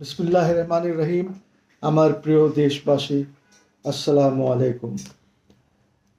বিসমুল্লাহ রহমান রহিম আমার প্রিয় দেশবাসী আসসালামু আলাইকুম।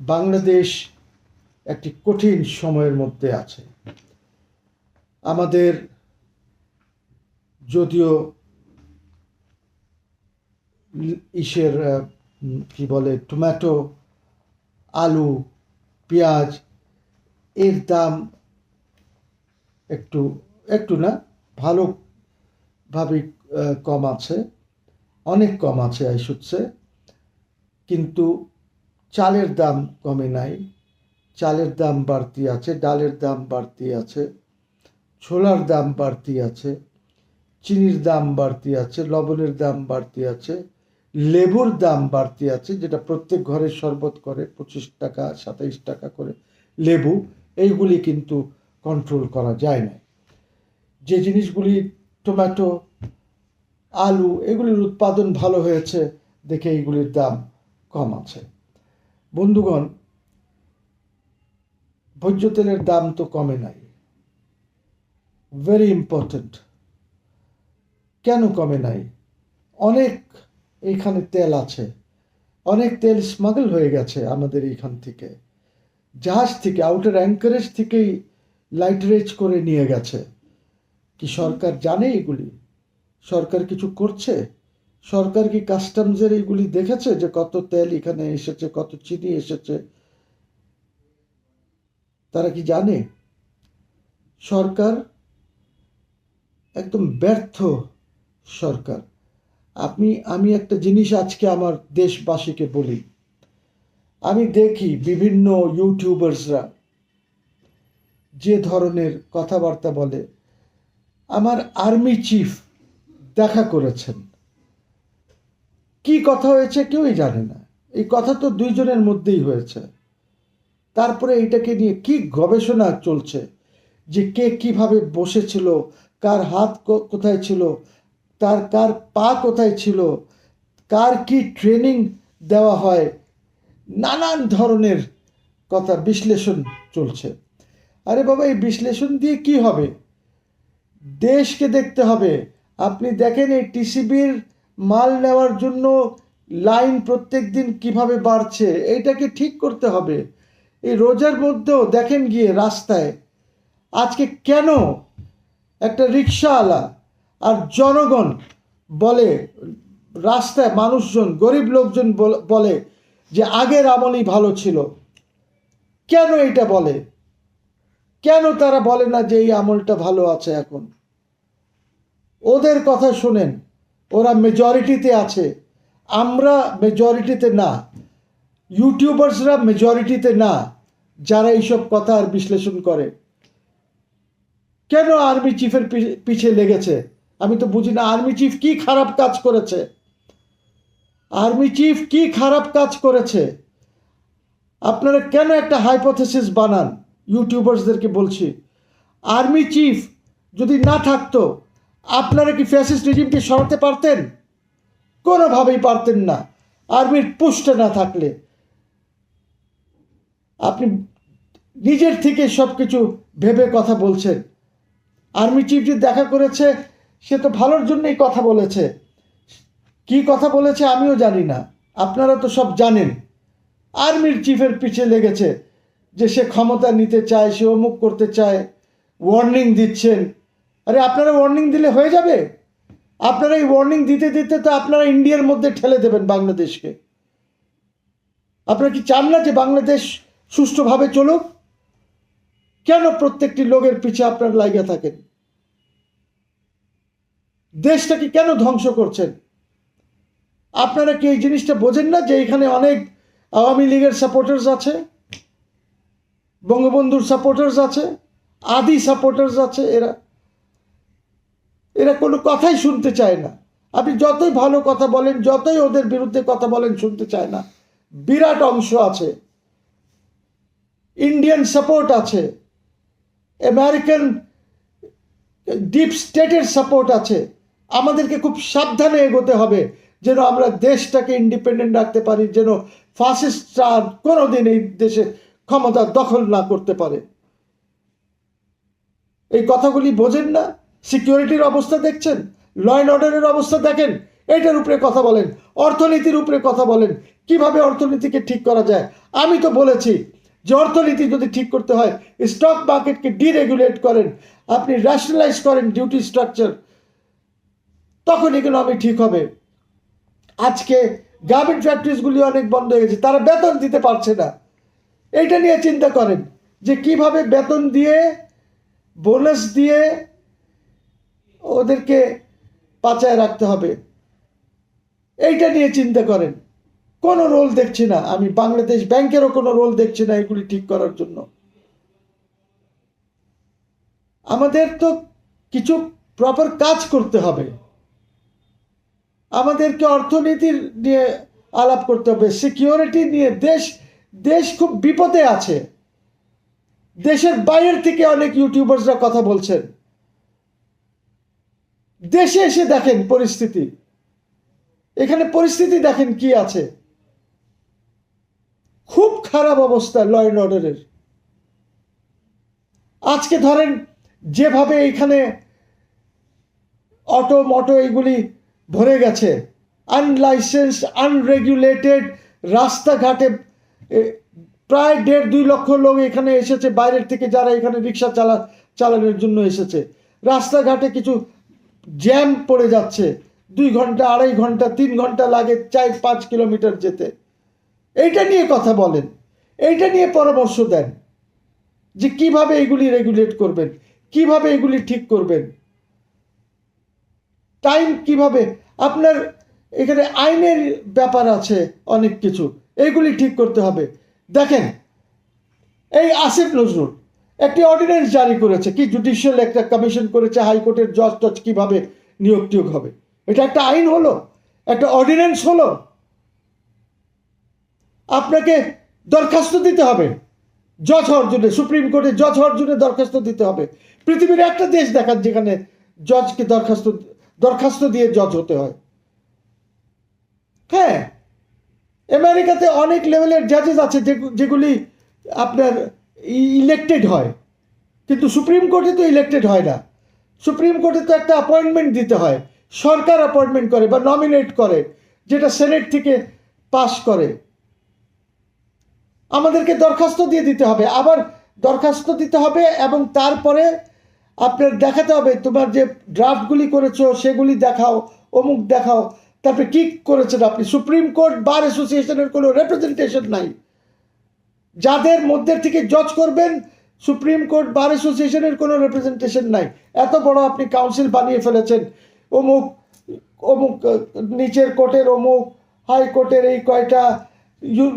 বাংলাদেশ একটি কঠিন সময়ের মধ্যে আছে। আমাদের যদিও ইসের কি বলে টমেটো আলু পেঁয়াজ এর দাম একটু একটু না ভালো ভাবে আহ, কম আছে, অনেক কম আছে, আই শুচ্ছে কিন্তু চালের দাম কমে নাই, চালের দাম বাড়তি আছে, ডালের দাম বাড়তি আছে, ছোলার দাম বাড়তি আছে, চিনির দাম বাড়তি আছে, লবণের দাম বাড়তি আছে, লেবুর দাম বাড়তি আছে, যেটা প্রত্যেক ঘরে শরবত করে, পঁচিশ টাকা, সাতাইশ টাকা করে লেবু, এইগুলি কিন্তু কন্ট্রোল করা যায় না। যে জিনিসগুলি টমেটো আলু, এগুলির উৎপাদন ভালো হয়েছে দেখে এইগুলির দাম কম আছে। বন্ধুগণ, ভোজ্য তেলের দাম তো কমে নাই। ভেরি ইম্পর্ট্যান্ট কেন কমে নাই? অনেক এইখানে তেল আছে। অনেক তেল স্মাগল হয়ে গেছে আমাদের এইখান থেকে। জাহাজ থেকে আউটার অ্যাঙ্কারেজ থেকেই লাইট রেজ করে নিয়ে গেছে। কি সরকার জানে এগুলি? সরকার কিছু করছে? সরকার কি কাস্টমসের এইগুলি দেখেছে যে কত তেল এখানে এসেছে, কত চিনি এসেছে? তারা কি জানে? সরকার একদম ব্যর্থ সরকার। আপনি, আমি একটা জিনিস আজকে আমার দেশবাসীকে বলি। আমি দেখি বিভিন্ন ইউটিউবার্সরা যে ধরনের কথাবার্তা বলে। আমার আর্মি চিফ দেখা করেছেন। কি কথা হয়েছে কেউই জানে না। এই কথা তো দুইজনের মধ্যেই হয়েছে। তারপরে এইটাকে নিয়ে কি গবেষণা চলছে যে কে কীভাবে বসেছিল, কার হাত কোথায় ছিল, তার, কার পা কোথায় ছিল, কার কি ট্রেনিং দেওয়া হয়, নানান ধরনের কথা বিশ্লেষণ চলছে। আরে বাবা, এই বিশ্লেষণ দিয়ে কি হবে? দেশকে দেখতে হবে আপনি দেখেন এই টিসিবির মাল নেওয়ার জন্য লাইন প্রত্যেক দিন কীভাবে বাড়ছে, এইটাকে ঠিক করতে হবে। এই রোজার মধ্যেও দেখেন গিয়ে রাস্তায়, আজকে কেন একটা রিক্সাওয়ালা আর জনগণ বলে, রাস্তায় মানুষজন, গরিব লোকজন বল- যে আগের আমলই ভালো ছিল। কেন এটা বলে? কেন তারা বলে না যে এই আমলটা ভালো আছে এখন? ওদের কথা শোনেন। ওরা মেজরিটিতে আছে। আমরা মেজরিটিতে না। ইউটিউবার্সরা মেজরিটিতে না। যারা এইসব কথা আর বিশ্লেষণ করে। কেন আর্মি চিফের পিছে লেগেছে? আমি তো বুঝি না। আর্মি চিফ কি খারাপ কাজ করেছে? আর্মি চিফ কি খারাপ কাজ করেছে? আপনারা কেন একটা হাইপোথেসিস বানান? ইউটিউবার্সদেরকে বলছি। আর্মি চিফ যদি না থাকতো আপনারা কি ফ্যাসিস্ট রেজিমকে সরাতে পারতেন? কোনোভাবেই পারতেন না। আর্মির পুষ্টে না থাকলে। আপনি নিজের থেকে সব কিছু ভেবে কথা বলছেন। আর্মি চিফ যে দেখা করেছে, সে তো ভালোর জন্যই কথা বলেছে। কি কথা বলেছে আমিও জানি না। আপনারা তো সব জানেন। আর্মির চিফের পিছে লেগেছে যে সে ক্ষমতা নিতে চায়, সে অমুক করতে চায় ওয়ার্নিং দিচ্ছেন। আরে আপনারা ওয়ার্নিং দিলে হয়ে যাবে। আপনারা এই ওয়ার্নিং দিতে দিতে তো আপনারা ইন্ডিয়ার মধ্যে ঠেলে দেবেন বাংলাদেশকে। আপনারা কি চান না যে বাংলাদেশ সুষ্ঠুভাবে চলুক? কেন প্রত্যেকটি লোকের পিছে আপনার লাগিয়ে থাকেন? দেশটাকে কেন ধ্বংস করছেন? আপনারা কি এই জিনিসটা বোঝেন না যে এখানে অনেক আওয়ামী লীগের সাপোর্টার্স আছে? বঙ্গবন্ধুর সাপোর্টার্স আছে? আদি সাপোর্টার্স আছে এরা? এরা কোনো কথাই শুনতে চায় না। আপনি যতই ভালো কথা বলেন, যতই ওদের বিরুদ্ধে কথা বলেন, শুনতে চায় না। বিরাট অংশ আছে। ইন্ডিয়ান সাপোর্ট আছে। আমেরিকান ডিপ স্টেটের সাপোর্ট আছে। আমাদেরকে খুব সাবধানে এগোতে হবে, যেন আমরা দেশটাকে ইন্ডিপেন্ডেন্ট রাখতে পারি, যেন ফাসিস্টরা কোনোদিন এই দেশে ক্ষমতা দখল না করতে পারে। এই কথাগুলি বোঝেন না। সিকিউরিটির অবস্থা দেখছেন? ল অ্যান্ড অর্ডারের অবস্থা দেখেন? এটার উপরে কথা বলেন। অর্থনীতির উপরে কথা বলেন। কীভাবে অর্থনীতিকে ঠিক করা যায়? আমি তো বলেছি যে অর্থনীতি যদি ঠিক করতে হয় স্টক মার্কেটকে ডিরেগুলেট করেন, আপনি রেশনালাইজ করেন ডিউটি স্ট্রাকচার তখন ইকোনমি ঠিক হবে। আজকে গার্মেন্ট ফ্যাক্টরিজগুলি অনেক বন্ধ হয়ে গেছে, তারা বেতন দিতে পারছে না। এইটা নিয়ে চিন্তা করেন যে কীভাবে বেতন দিয়ে বোনাস দিয়ে ওদেরকে পাচায় রাখতে হবে। এইটা নিয়ে চিন্তা করেন। কোনো রোল দেখছি না। আমি বাংলাদেশ ব্যাংকেরও কোনো রোল দেখছি না এগুলি ঠিক করার জন্য। আমাদের তো কিছু প্রপার কাজ করতে হবে। আমাদেরকে অর্থনীতির নিয়ে আলাপ করতে হবে। সিকিউরিটি নিয়ে দেশ দেশ খুব বিপদে আছে। দেশের বাইরের থেকে অনেক ইউটিউবার্সরা কথা বলছেন। দেশে এসে দেখেন পরিস্থিতি। এখানে পরিস্থিতি দেখেন কি আছে। খুব খারাপ অবস্থা ল অ্যান্ড অর্ডারের আজকে ধরেন যেভাবে এখানে অটো, মটো এগুলি ভরে গেছে আনলাইসেন্স আনরেগুলেটেড রাস্তাঘাটে প্রায় দেড় দুই লক্ষ লোক এখানে এসেছে, বাইরের থেকে যারা এখানে রিক্সা চালা, চালানোর জন্য এসেছে। রাস্তাঘাটে কিছু জ্যাম পড়ে যাচ্ছে। দুই ঘণ্টা, আড়াই ঘণ্টা, তিন ঘণ্টা লাগে চার, পাঁচ কিলোমিটার যেতে। এইটা নিয়ে কথা বলেন। এইটা নিয়ে পরামর্শ দেন যে কীভাবে এগুলি রেগুলেট করবেন, কীভাবে এগুলি ঠিক করবেন। টাইম কীভাবে? আপনার এখানে আইনের ব্যাপার আছে অনেক কিছু। এইগুলি ঠিক করতে হবে। দেখেন, এই আসিফ নজরুল একটি অর্ডিন্যান্স জারি করেছে। কি জুডিশিয়াল একটা কমিশন করেছে হাইকোর্টের জজ টজ কীভাবে নিয়োগ টিয়োগ হবে? এটা একটা আইন হলো, একটা অর্ডিন্যান্স হলো। আপনাকে দরখাস্ত দিতে হবে। জজ হওয়ার জন্য সুপ্রিম কোর্টে জজ হওয়ার জন্য দরখাস্ত দিতে হবে। পৃথিবীর একটা দেশ দেখান যেখানে জজকে দরখাস্ত দরখাস্ত দিয়ে জজ হতে হয়। হ্যাঁ আমেরিকাতে অনেক লেভেলের জাজেস আছে যেগুলি আপনার ইলেক্টেড হয়। কিন্তু সুপ্রিম কোর্টে তো ইলেক্টেড হয় না। সুপ্রিম কোর্টে তো একটা অ্যাপয়েন্টমেন্ট দিতে হয়। সরকার অ্যাপয়েন্টমেন্ট করে বা নমিনেট করে, যেটা সেনেট থেকে পাস করে। আমাদেরকে দরখাস্ত দিয়ে দিতে হবে। আবার দরখাস্ত দিতে হবে এবং তারপরে আপনার দেখাতে হবে, তোমার যে ড্রাফটগুলি করেছ, সেগুলি দেখাও, অমুক দেখাও। তারপরে কি করেছেন আপনি? সুপ্রিম কোর্ট বার অ্যাসোসিয়েশনের কোনো রেপ্রেজেন্টেশন নাই। যাদের মধ্যে থেকে জজ করবেন সুপ্রিম কোর্ট বার অ্যাসোসিয়েশনের কোনো রিপ্রেজেন্টেশন নাই। এত বড় আপনি কাউন্সিল বানিয়ে ফেলেছেন। অমুক অমুক নিচের কোর্টের অমুক হাইকোর্টের এই কয়টা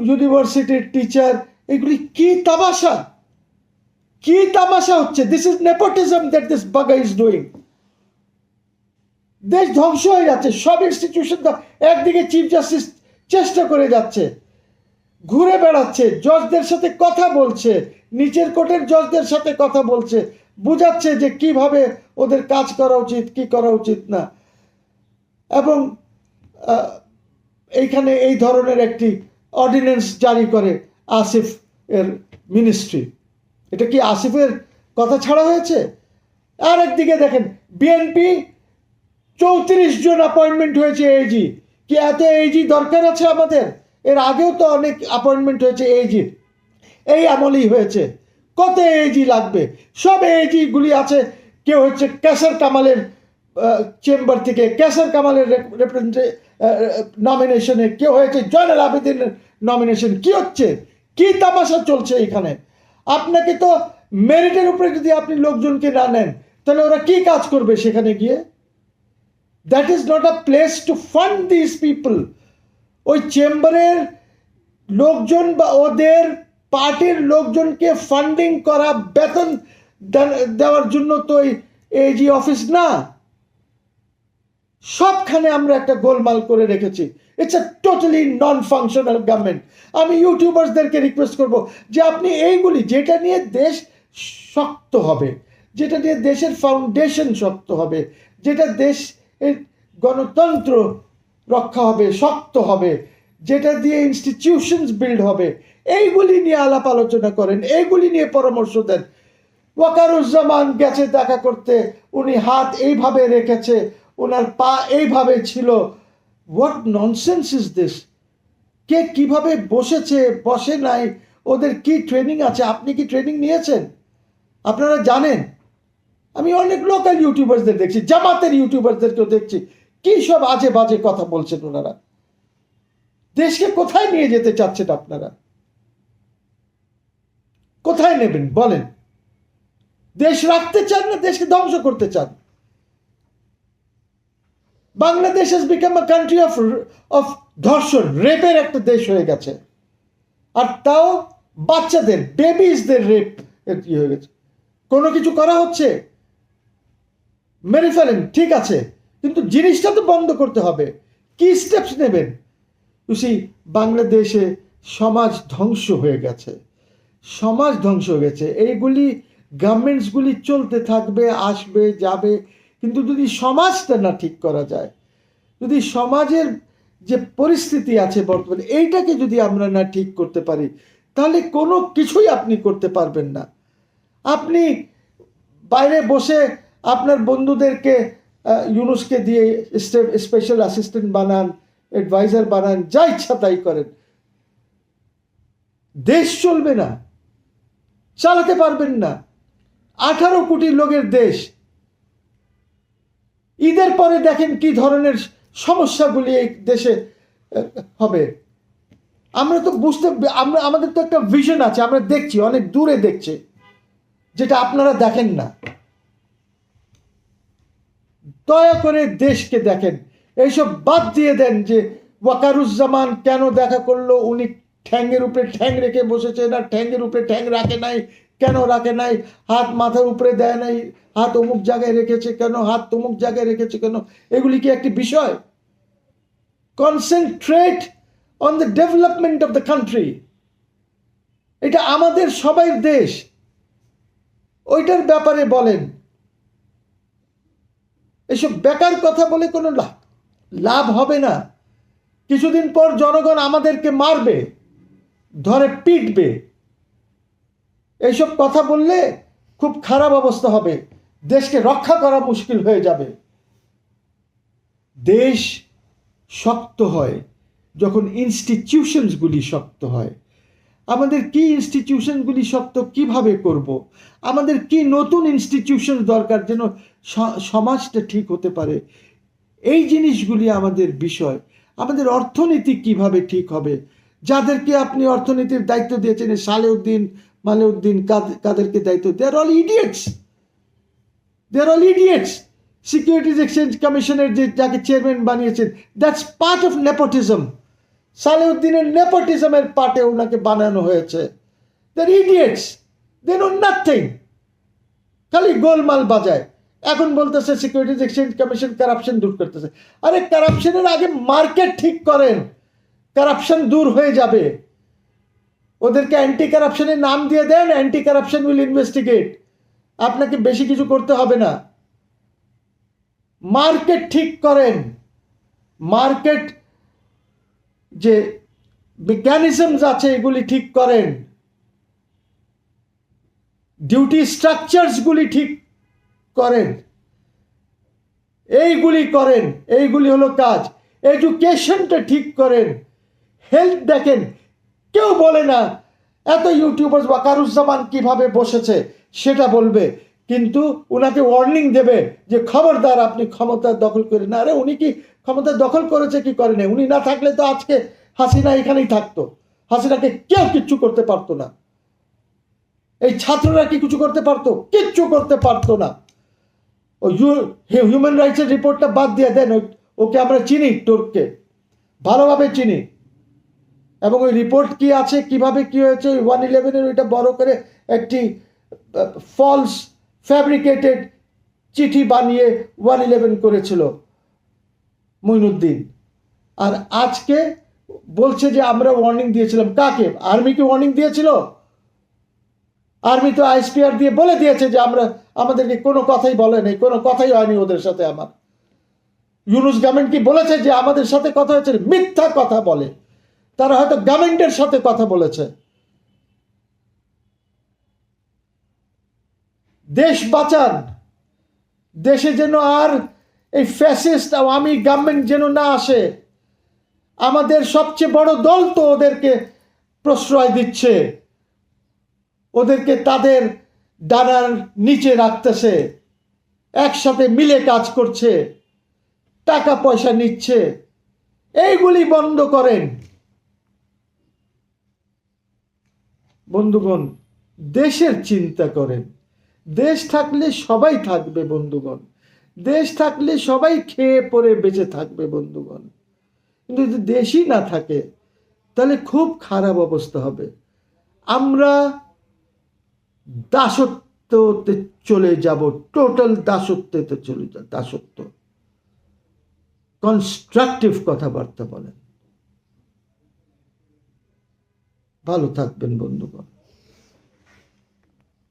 ইউনিভার্সিটির টিচার এগুলি কি তামাশা? কি তামাশা হচ্ছে? This is nepotism that this bugger is doing দেশ ধ্বংস হয়ে যাচ্ছে। সব ইনস্টিটিউশন একদিকে চিফ জাস্টিস চেষ্টা করে যাচ্ছে। ঘুরে বেড়াচ্ছে, জজদের সাথে কথা বলছে, নিচের কোর্টের জজদের সাথে কথা বলছে, বুঝাচ্ছে যে কীভাবে ওদের কাজ করা উচিত, কি করা উচিত না। এবং এইখানে এই ধরনের একটি অর্ডিন্যান্স জারি করে আসিফ এর মিনিস্ট্রি এটা কি আসিফের কথা ছাড়া হয়েছে? আর একদিকে দেখেন বিএনপি চৌত্রিশ জন অ্যাপয়েন্টমেন্ট হয়েছে এজি কি এত এজি দরকার আছে আমাদের? এর আগেও তো অনেক অ্যাপয়েন্টমেন্ট হয়েছে এজির এই আমলেই হয়েছে। কত এজি লাগবে? সব এজি গুলি আছে। কেউ হচ্ছে ক্যাসার কামালের চেম্বার থেকে ক্যাসার কামালের রেপ্রেজেন্টে নমিনেশনে কেউ হয়েছে, জয়নাল আবেদিনের নমিনেশন কি হচ্ছে? কি তামাশা চলছে এখানে আপনাকে তো মেরিটের উপরে যদি আপনি লোকজনকে না নেন, তাহলে ওরা কি কাজ করবে সেখানে গিয়ে? That is not a place to fund this people ওই চেম্বারের লোকজন বা ওদের পার্টির লোকজনকে ফান্ডিং করা বেতন দেওয়ার জন্য তো এজি অফিস না। সবখানে আমরা একটা গোলমাল করে রেখেছি। It's a totally non functional government আমি ইউটিউবার্সদেরকে রিকোয়েস্ট করব যে আপনি এইগুলি, যেটা নিয়ে দেশ শক্ত হবে, যেটা নিয়ে দেশের ফাউন্ডেশন শক্ত হবে, যেটা দেশ গণতন্ত্র রক্ষা হবে, শক্ত হবে, যেটা দিয়ে ইনস্টিটিউশনস বিল্ড হবে, এইগুলি নিয়ে আলাপ আলোচনা করেন, এইগুলি নিয়ে পরামর্শ দেন। ওয়াকারুজ্জামান গেছে দেখা করতে, উনি হাত এইভাবে রেখেছে ওনার পা এইভাবে ছিল। হোয়াট ননসেন্স ইজ দিস কে কীভাবে বসেছে, বসে নাই, ওদের কি ট্রেনিং আছে, আপনি কি ট্রেনিং নিয়েছেন? আপনারা জানেন? আমি অনেক লোকাল ইউটিউবারদের দেখছি, জামাতের ইউটিউবারদেরকেও দেখছি। কি সব আজে বাজে কথা বলছেন ওনারা? দেশকে কোথায় নিয়ে যেতে চাচ্ছেন আপনারা? কোথায় নেবেন? বলেন। দেশ রাখতে চান না দেশকে ধ্বংস করতে চান? Bangladesh has become a country of of ধর্ষণ রেপের একটা দেশ হয়ে গেছে। আর তাও বাচ্চাদের বেবিজদের রেপ ইয়ে হয়ে গেছে। কোনো কিছু করা হচ্ছে? মেরে ফেলেন, ঠিক আছে। কিন্তু জিনিসটা তো বন্ধ করতে হবে। কি স্টেপস নেবেন? সি বাংলাদেশে সমাজ ধ্বংস হয়ে গেছে। সমাজ ধ্বংস হয়ে গেছে। এইগুলি গভর্নমেন্টসগুলি চলতে থাকবে, আসবে, যাবে। কিন্তু যদি সমাজটা না ঠিক করা যায়, যদি সমাজের যে পরিস্থিতি আছে বর্তমানে, এইটাকে যদি আমরা না ঠিক করতে পারি, তাহলে কোনো কিছুই আপনি করতে পারবেন না। আপনি বাইরে বসে আপনার বন্ধুদেরকে ইউনুসকে দিয়ে স্পেশাল অ্যাসিস্ট্যান্ট বানান অ্যাডভাইজার বানান, যা ইচ্ছা তাই করেন। দেশ চলবে না, চালাতে পারবেন না। আঠারো কোটি লোকের দেশ। ঈদের পরে দেখেন কি ধরনের সমস্যাগুলি এই দেশে হবে। আমরা তো বুঝতে, আমরা, আমাদের তো একটা ভিশন আছে, আমরা দেখছি, অনেক দূরে দেখছি, যেটা আপনারা দেখেন না। দয়া করে দেশকে দেখেন। এইসব বাদ দিয়ে দেন যে ওয়াকারুজ্জামান কেন দেখা করল? উনি ঠ্যাংয়ের উপরে ঠ্যাং রেখে বসেছে না? ঠ্যাংয়ের উপরে ঠ্যাং রাখে নাই? কেন রাখে নাই? হাত মাথার উপরে দেয় নাই? হাত অমুক জায়গায় রেখেছে কেন? হাত তমুক জায়গায় রেখেছে কেন? এগুলি কি একটি বিষয়? Concentrate on the development of the country এটা আমাদের সবাই দেশ। ওইটার ব্যাপারে বলেন। এসব বেকার কথা বলে কোনো লাভ? লাভ হবে না। কিছুদিন পর জনগণ আমাদেরকে মারবে, ধরে পিটবে। এইসব কথা বললে খুব খারাপ অবস্থা হবে। দেশকে রক্ষা করা মুশকিল হয়ে যাবে। দেশ শক্ত হয়, যখন ইনস্টিটিউশনসগুলি শক্ত হয়। আমাদের কি ইনস্টিটিউশনগুলি শক্ত কীভাবে করব। আমাদের কি নতুন ইনস্টিটিউশন দরকার যেন সমাজটা ঠিক হতে পারে? এই জিনিসগুলি আমাদের বিষয়। আমাদের অর্থনীতি কীভাবে ঠিক হবে? যাদেরকে আপনি অর্থনীতির দায়িত্ব দিয়েছেন সালেউদ্দিন, মালেউদ্দিন কাদ- কাদেরকে দায়িত্ব they are all idiots they are all idiots securities exchange কমিশনের যে, যাকে চেয়ারম্যান বানিয়েছেন দ্যাটস পার্ট অফ নেপোটিজম সালেউদ্দিনের নেপোটিজমের পার্টে ওনাকে বানানো হয়েছে। দ্যার ইডিয়েটস দে নাথিং খালি গোলমাল বাজায়। এখন বলতেছে সিকিউরিটিজ এক্সচেঞ্জ কমিশন কারাপশন দূর করতেছে। আরে কারাপশনের আগে মার্কেট ঠিক করেন। কারাপশন দূর হয়ে যাবে। ওদেরকে অ্যান্টি কারাপশনের নাম দিয়ে then anti corruption will investigate আপনাকে বেশি কিছু করতে হবে না। মার্কেট ঠিক করেন। মার্কেট যে মেকানিজমস আছে, এগুলি ঠিক করেন। ডিউটি স্ট্রাকচারসগুলি ঠিক করেন। এইগুলি করেন, এইগুলি হলো কাজ। এডুকেশনটা ঠিক করেন। হেলথ দেখেন, কেউ বলে না, এত ইউটিউবার্স ওয়াকারুজ্জামান কীভাবে বসেছে, সেটা বলবে। কিন্তু ওনাকে ওয়ার্নিং দেবে যে খবরদার, আপনি ক্ষমতা দখল করে না আরে উনি কি ক্ষমতা দখল করেছে, কি করেনি উনি না থাকলে তো আজকে হাসিনা এখানেই থাকতো। হাসিনাকে কেউ কিচ্ছু করতে পারতো না। এই ছাত্ররা কি কিছু করতে পারতো? কিচ্ছু করতে পারতো না। ওই হিউম্যান রাইটসের রিপোর্টটা বাদ দিয়ে দেন। ওকে আমরা চিনি টোরকে ভালোভাবে চিনি। এবং ওই রিপোর্ট কি আছে, কীভাবে কি হয়েছে ওয়ান ইলেভেনের ওইটা বড় করে একটি ফলস ফ্যাব্রিকেটেড চিঠি বানিয়ে ওয়ান ইলেভেন করেছিল মইনুদ্দিন। আর আজকে বলছে যে আমরা ওয়ার্নিং দিয়েছিলাম। কাকে? আর্মিকে ওয়ার্নিং দিয়েছিল? আর্মি তো আইসপিআর দিয়ে বলে দিয়েছে যে আমরা, আমাদেরকে কোনো কথাই বলে নেই, কোনো কথাই হয়নি ওদের সাথে আমার। ইউনুস গভর্নমেন্ট কি বলেছে যে আমাদের সাথে কথা হয়েছে? মিথ্যা কথা বলে। তারা হয়তো গভর্নমেন্টের সাথে কথা বলেছে। দেশ বাঁচান। দেশে যেন আর এই ফ্যাসিস্ট আওয়ামী গভর্নমেন্ট যেন না আসে। আমাদের সবচেয়ে বড় দল তো ওদেরকে প্রশ্রয় দিচ্ছে। ওদেরকে তাদের ডানার নিচে রাখতেছে। একসাথে মিলে কাজ করছে। টাকা পয়সা নিচ্ছে। এইগুলি বন্ধ করেন। বন্ধুগণ, দেশের চিন্তা করেন। দেশ থাকলে সবাই থাকবে, বন্ধুগণ। দেশ থাকলে সবাই খেয়ে পরে বেঁচে থাকবে, বন্ধুগণ। কিন্তু যদি দেশই না থাকে, তাহলে খুব খারাপ অবস্থা হবে। আমরা দাসত্বতে চলে যাব টোটাল দাসত্বতে চলে যাব দাসত্ব। কনস্ট্রাকটিভ কথাবার্তা বলেন। ভালো থাকবেন, বন্ধুগণ।